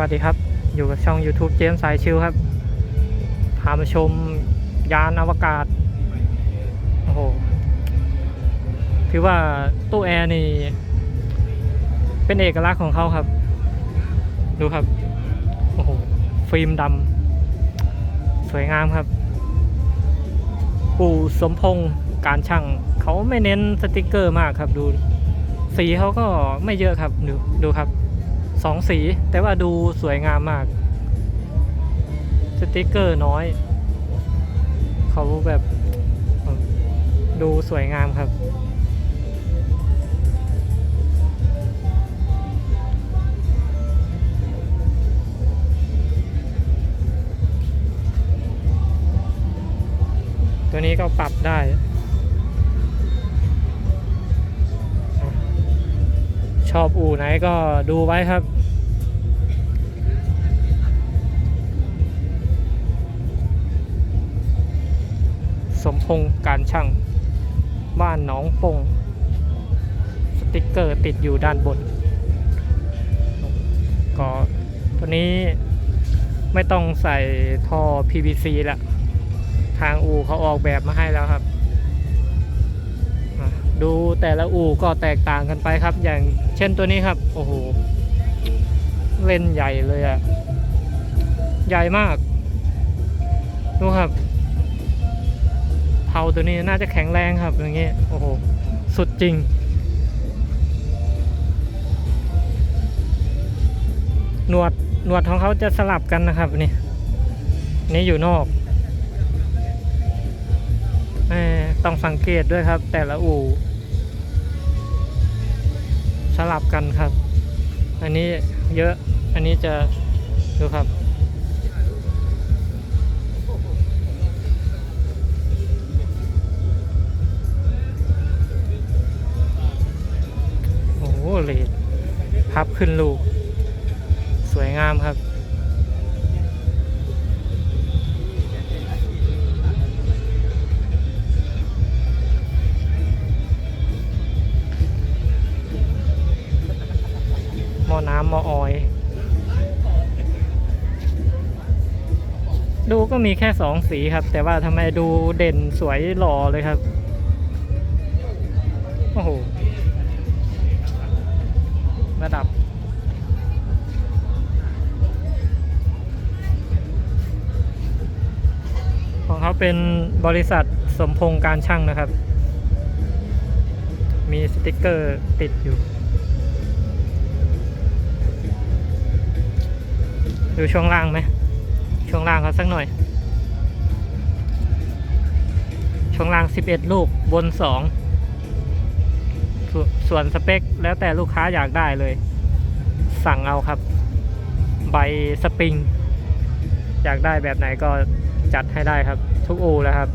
วัสดีครับ อยู่กับช่อง YouTube เจมส์สายชิวครับ พามาชมยานอวกาศ โอ้โห ถือว่าตู้แอร์นี่ เป็นเอกลักษณ์ของเขาครับ ดูครับ โอ้โห ฟิล์มดำ สวยงามครับ ปู่สมพงษ์การช่าง เขาไม่เน้นสติกเกอร์มากครับดู สีเขาก็ไม่เยอะครับ ดู ดูครับ สองสี แต่ว่าดูสวยงามมาก สติกเกอร์น้อย เขาแบบดูสวยงามครับ ตัวนี้ก็ปรับได้ชอบอู่ไหนก็ดูไว้ครับ พงการช่างบ้านหนองปง สติกเกอร์ติดอยู่ด้านบน ก็ตัวนี้ไม่ต้องใส่ท่อ PVC ละทางอู่เขาออกแบบมาให้แล้วครับ ดูแต่ละอู่ก็แตกต่างกันไปครับ อย่างเช่นตัวนี้ครับ โอ้โห เล่นใหญ่เลยอะใหญ่มาก ดูครับาตัวนี้น่าจะแข็งแรงครับอย่างเงี้ยโอ้โหสุดจริง หนวดหนวดของเขาจะสลับกันนะครับนี่นี่อยู่นอกต้องสังเกตด้วยครับ แต่ละอู่สลับกันครับ อันนี้เยอะอันนี้จะดูครับ เลดพับขึ้นลูก สวยงามครับ หม้อน้ำหม้อออย ดูก็มีแค่สองสีครับ แต่ว่าทำไมดูเด่นสวยหล่อเลยครับ โอ้โห ระดับ ของเขาเป็นบริษัทสมพงษ์การช่างนะครับ มีสติกเกอร์ติดอยู่ ดูช่วงล่างไหม ช่วงล่างเขาสักหน่อย ช่วงล่าง 11 ลูกบน 2 ส่วนส่วนสเปค แล้วแต่ลูกค้าอยากได้เลย สั่งเอาครับ ใบสปริง อยากได้แบบไหนก็จัดให้ได้ครับ ทุกอูแล้วครับ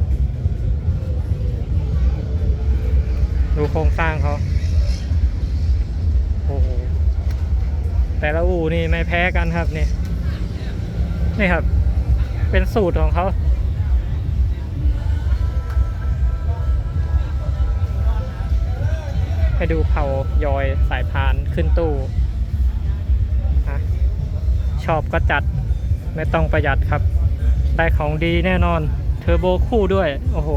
ดูโครงสร้างเขาโอ้โหแต่ละอูนี่ไม่แพ้กันครับนี่นี่ครับ เป็นสูตรของเขา ให้ดูเผายอยสายพานขึ้นตู้ชอบก็จัดไม่ต้องประหยัดครับ ได้ของดีแน่นอน เทอร์โบคู่ด้วย โอ้โห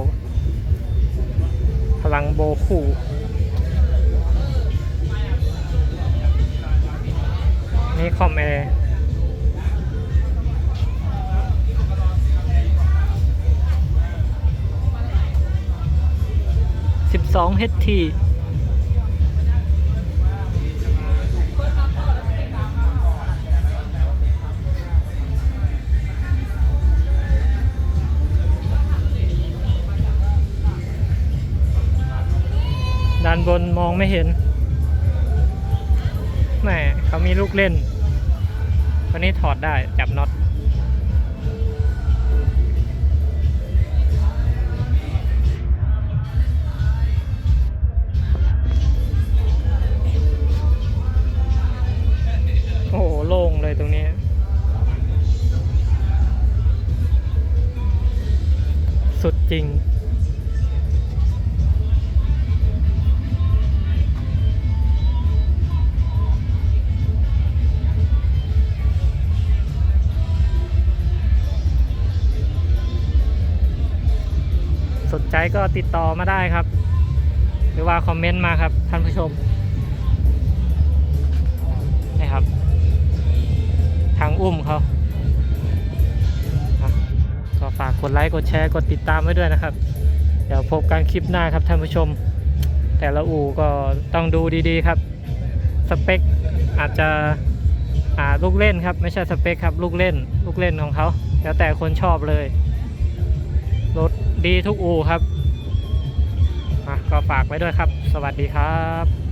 พลังโบคู่ นี่คอมแอร์12 HT ด้านบ นมองไม่เห็นแหมเขามีลูกเล่นตัวนี้ถอดได้จับน็อตโอ้โหโล่งเลยตรงนี้สุดจริง ใจก็ติดต่อมาได้ครับ หรือว่าคอมเมนต์มาครับท่านผู้ชมนี่ครับ ทางอุ้มเขาก็ฝากกดไลค์กดแชร์กดติดตามไว้ด้วยนะครับ เดี๋ยวพบกันคลิปหน้าครับท่านผู้ชม แต่ละอู่ก็ต้องดูดีๆครับ สเปคอาจจะอ่าลูกเล่นครับ ไม่ใช่สเปคครับ ลูกเล่น ลูกเล่นของเขา แล้วแต่คนชอบเลย รถดีทุกอู่ครับอะก็ฝากไว้ด้วยครับ สวัสดีครับ